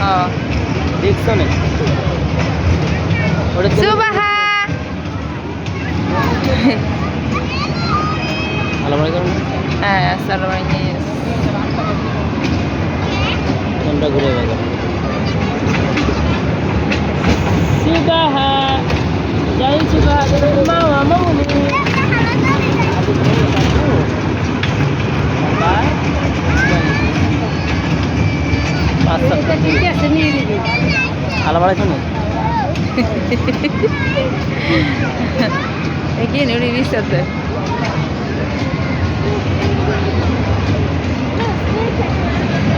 হ্যাঁ দেখছ না? সুবাহা। মনে করো হ্যাঁ সারবাইনি কোনটা ঘুরে গেল সুবাহা। যাই সুবাহা। ঠিক আছে নিয়ে দিবি ভালো ভালো শুনো এগিয়ে নুড়ি বিসাতে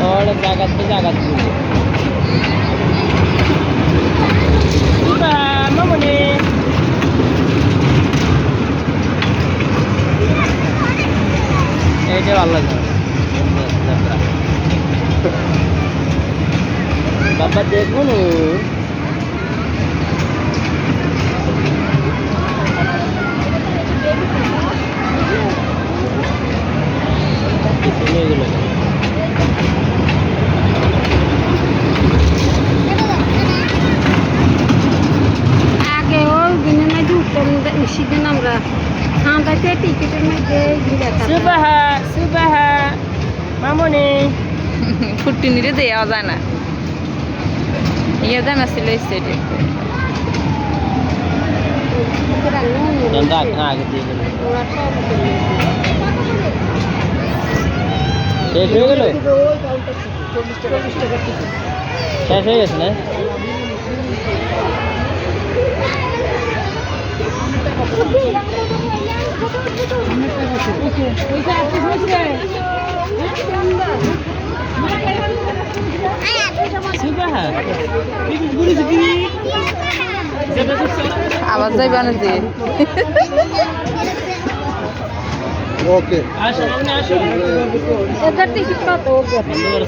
ওর জাগাতে জাগাতে সুবাহা মামুনি। এইটা ভালো লাগে। বাবা দেখুন আগে ওই দিনে না উঠতাম সেদিন আমরা ঠান্ডাতে টিকিটের মধ্যে ঘুরে সুবাহা সুবাহা মামুনি ফুটি নিরে দেওয়া যায় না ইয়ে জানা ছিল স্টেটে গন্ধা আগে দিয়ে গেল। ওরা সব শেষ হয়ে গেল? শেষ হয়ে গেছে না? সুবাহা আবার যাই বানাতে। ওকে আসো আসো। এটার টিকিট কত বন্ধ করো